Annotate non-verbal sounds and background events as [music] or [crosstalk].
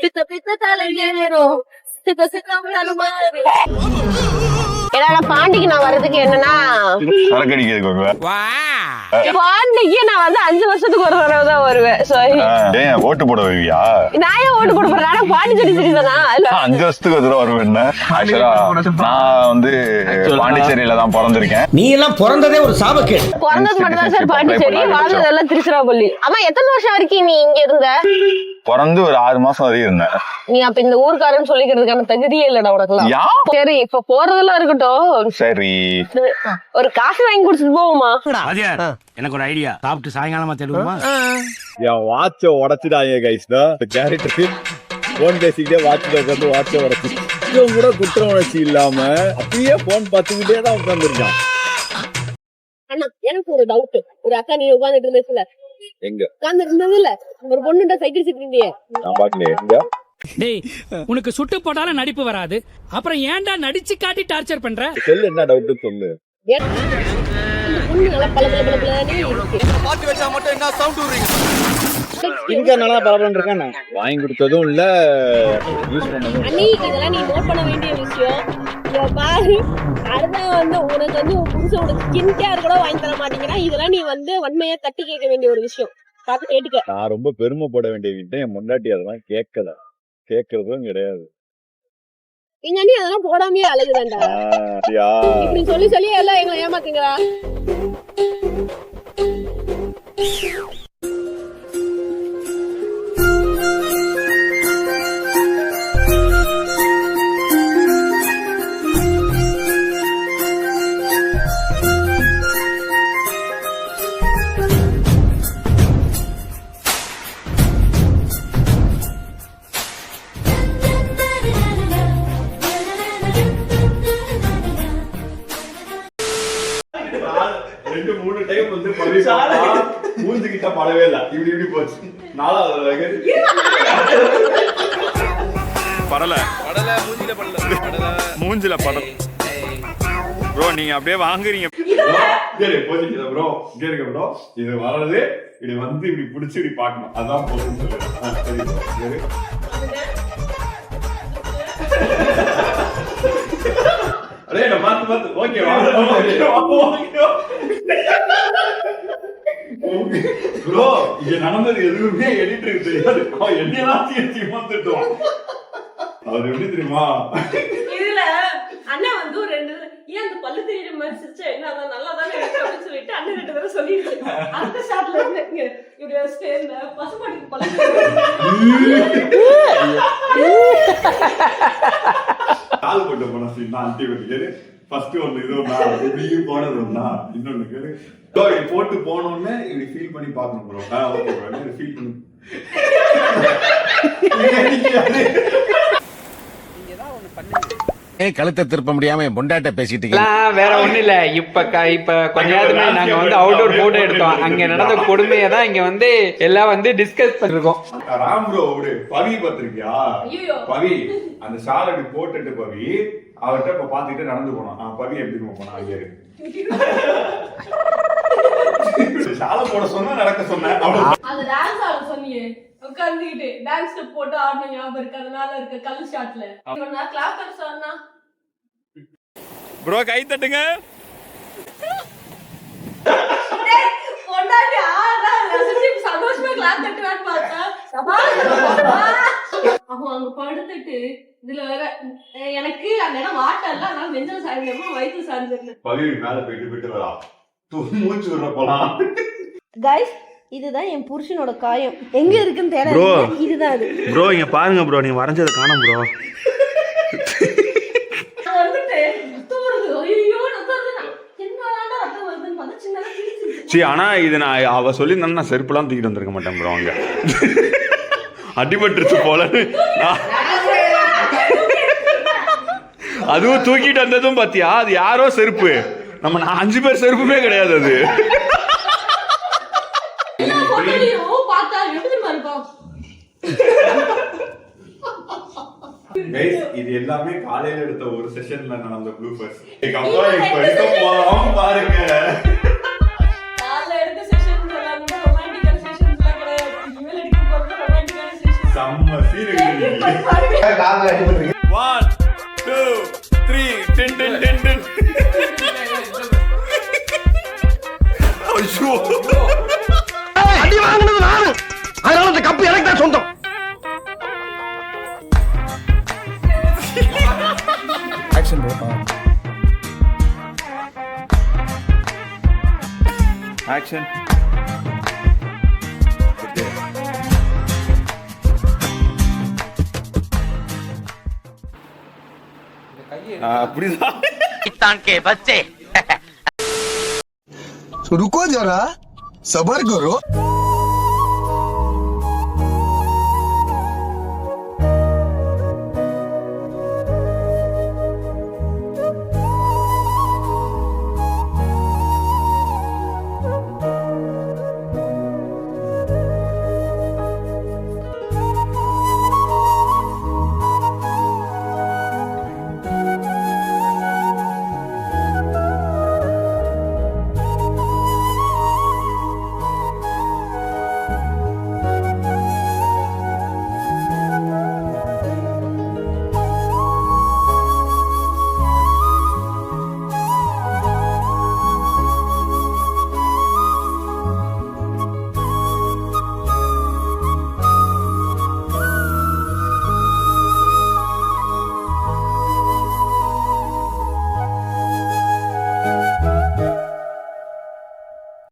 Pita pita talent género, se te hace tan madre. நான் பாண்டிக்கு நான் வர்றதுக்கு என்னன்னா? சரக்கு அடிக்கிறதுக்கு வருவேன் பாண்டிக்கு நான் வந்து அஞ்சு வருஷத்துக்கு ஒரு தடவை தான் வருவேன். ஏன் ஓட்டு போட வருவியா? நான் ஏன் ஓட்டு போட போறேன்? பாண்டிச்சேரி இல்ல அஞ்சு வருஷத்துக்கு ஒரு தடவை வருவேன் நான் வந்து பாண்டிச்சேரியில தான் பிறந்திருக்கேன். நீ எல்லாம் பிறந்ததே ஒரு சாபக்கேடு. பிறந்தது மட்டும் தான் சார் பாண்டிச்சேரி. வாழ்ந்தது எல்லாம் திருச்சிராப்பள்ளி. ஆமா எத்தனை வருஷம் வரைக்கும் நீ இங்க இருந்த? பிறந்து ஒரு ஆறு மாசம் வரையும் இருந்தேன். நீ அப்ப இந்த ஊர்க்காரன்னு சொல்லிக்கிறதுக்கான தகுதியே இல்லடா உனக்குலாம் யா சரி இப்ப போறதெல்லாம் இருக்கட்டும். சரி. ஒரு காஃபி வாங்கி குடிச்சிட்டு போவோமா? எனக்கு ஒரு ஐடியா சாப்பிட்டு சாயங்காலமா தேடுவோமா? என் வாட்சை உடச்சிடாங்க கைஸ்னா இந்த கேரக்டருக்கு போன் பேசிக்கிட்டே வாட்சில் உட்காந்து வாட்சை உடச்சி. கொஞ்சம் கூட குற்ற உணர்ச்சி இல்லாம அப்படியே போன் பார்த்துக்கிட்டே தான் உட்காந்துருக்கான் அண்ணா எனக்கு ஒரு டவுட் ஒரு அக்கா நீ உட்கார்ந்துட்டு இருந்ததுல. எங்க? உட்கார்ந்து இருந்தது இல்ல ஒரு பொண்ணுட்ட சைக்கிள் சிக்கிட்டே நான் பாக்கலையே எங்க? டேய் உனக்கு சுட்டு போட்டாலும் நடிப்பு வராது. அப்புறம் ஏன்டா நடிச்சு காட்டி டார்ச்சர் பண்ற? செல்லு என்ன டவுட் சொல்லு. இங்க நல்லா இருக்கேன் வாங்கி கொடுத்ததும் இல்ல யூஸ் பண்ணதும் அண்ணி இதெல்லாம் நீ நோட் பண்ண வேண்டிய விஷயம். பாரு வந்து உனக்கு வந்து புருஷனோட ஸ்கின் கேர் கூட வாங்கி தர மாட்டீங்கன்னா இதெல்லாம் நீ வந்து வன்மையா தட்டி கேட்க வேண்டிய ஒரு விஷயம். பார்த்து கேட்டுக்க. நான் ரொம்ப பெருமைப்பட வேண்டிய வீட்டை என் முன்னாடி அதெல்லாம் கேட்கல. கேட்கறதும் கிடையாது. எங்க அண்ணி அதெல்லாம் போடாமையே அழகுதான்டா? இப்படி சொல்லி சொல்லி எல்லாம் எங்களை ஏமாத்துங்கடா வந்து பவி மூஞ்சுகிட்ட படவே இல்ல. இப்படி இப்படி போச்சு. நாலாவது படல. படல மூஞ்சில படல. மூஞ்சில படல ப்ரோ நீங்க அப்படியே வாங்குறீங்க. ப்ரோ இங்க இருக்க ப்ரோ. இது வர்றது இப்படி வந்து இப்படி பிடிச்சி இப்படி பார்க்கணும். அதான் போதும்னு சொல்லுறேன் அடே நான் பார்த்து பார்த்து ஓகே ப்ரோ இங்க நடந்தது எதுவுமே எடிட்டருக்கு தெரியாது. அவன் என்னதான் தீர்த்தி வந்துட்டோம் அவர் எப்படி தெரியுமா? இதுல அண்ணன் வந்து ஒரு ரெண்டு ஏன் அந்த பல்லு தெரியுற மாதிரி சிரிச்சா என்ன அதான் நல்லா தானே இருக்கு? அப்படின்னு சொல்லிட்டு அண்ணன் ரெண்டு தடவை சொல்லிடுச்சு. அடுத்த ஷாட்ல இருந்து இங்க பசுமாட்டுக்கு பல்லு [laughs] [laughs] [laughs] கால் போட்டு போன சீன் தான் அல்டிமேட் ஃபர்ஸ்ட் ஒன்று இது ஒன்றா இப்படி போனது ஒன்றா இன்னொன்று கேரு ஸோ இது போட்டு போனோடனே இப்படி ஃபீல் பண்ணி பார்க்கணும் ப்ரோ ஓகே ப்ரோ இது ஃபீல் பண்ணி. ஏன் கழுத்தை திருப்ப முடியாம என் பொண்டாட்ட பேசிட்டு இருக்கீங்க? எல்லாம் வேற ஒண்ணும் இல்ல. இப்ப க- இப்ப கொஞ்ச நேரத்துக்கு முன்னாடி நாங்க வந்து அவுட்டோர் போட்டோ எடுத்தோம். அங்க நடந்த கொடுமையை தான் இங்க வந்து எல்லாம் வந்து டிஸ்கஸ் பண்ணிருக்கோம். ராம் ப்ரோ பவி பார்த்திருக்கியா? ஐயோ. பவி அந்த ஷால் அப்படி போட்டுட்டு பவி அவர்கிட்ட இப்ப பாத்துக்கிட்டு நடந்து போனான். ஆ பவி எப்படி போனா ஐயா ஷாலை போட சொன்னா நடக்க சொன்னேன் அவ்வளவு அந்த டான்ஸ் ஆட சொன்னியே உட்கார்ந்துகிட்டு டான்ஸ் ஸ்டெப் போட்டு ஆடின ஞாபகம் இருக்கு. அதனால இருக்க கல் ஷாட்ல கிளாப்பர் சொன்னா? ப்ரோ கை தட்டுங்க. பொண்டாட்டி சந்தோஷமா கிளாப் பார்த்தா. அவன் அங்க படுத்துட்டு இதுல வேற எனக்கு அந்த இடம் வாட்டல்ல அதனால நெஞ்சல சாய்ந்தமா வயிற்று சாய்ந்திருந்தேன் பவி மேல போயிட்டு போயிட்டு வரா. தூ மூச்சு விடுற போலாம். கைஸ் இதுதான் என் புருஷனோட காயம். எங்க இருக்குன்னு தேட Bro. இதுதான் அது. ப்ரோ இங்க பாருங்க ப்ரோ நீங்க வரைஞ்சதை காணும் ப்ரோ அது வந்துட்டு ரத்தம் வருது. ஐயோ ரத்தம் வருது. என்னடா ரத்தம் வருதுன்னு பார்த்தா சின்னதா கிழிச்சிருச்சு சரி ஆனா இது நான் அவ சொல்லி நான் செருப்புலாம் தூக்கிட்டு வந்திருக்க மாட்டேன் ப்ரோ அங்க. அடிபட்டுருச்சு போல. அதுவும் தூக்கிட்டு வந்ததும் பாத்தியா? அது யாரோ செருப்பு. நம்ம நான் அஞ்சு பேர் செருப்புமே கிடையாது அது எல்லா போட்டோலையும் பார்த்தா எப்படி இருக்கும் கைஸ் [laughs] இது எல்லாமே காலையில எடுத்த ஒரு செஷன்ல நடந்த ப்ளூபர்ஸ் [laughs] அப்புறம் இப்ப எடுக்க போறோம் பாருங்க. செம்ம scene one two three ten ten ten ten ஐயோ. [laughs] அடி வாங்கினது நானு. அதனால இந்த கப்பு எனக்கு தான் சொந்தம். ஆக்ஷன் அப்படிதான் रुको जरा सबर करो